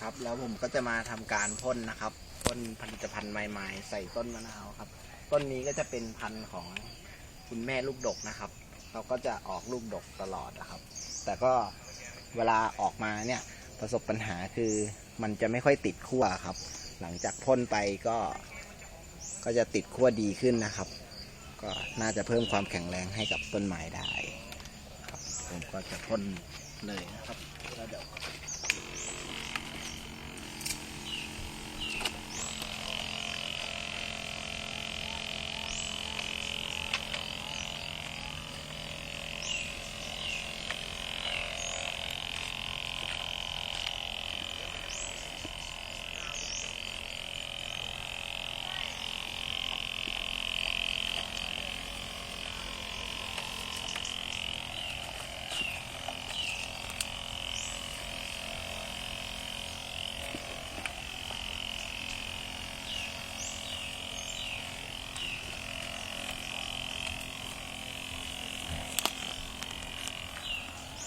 ครับ แล้วผมก็จะมาทำการพ่นนะครับพ่นผลิตภัณฑ์ใหม่ๆ ใส่ต้นมะนาวครับ ต้นนี้ก็จะเป็นพันธุ์ของคุณแม่ลูกดกนะครับเขาก็จะออกลูกดกตลอดนะครับ แต่ก็เวลาออกมาเนี่ยประสบปัญหาคือมันจะไม่ค่อยติดขั้วครับ หลังจากพ่นไปก็ ก็จะติดขั้วดีขึ้นนะครับ ก็น่าจะเพิ่มความแข็งแรงให้กับต้นไม้ได้ครับ ผมก็จะพ่นเลยนะครับแล้วเดี๋ยว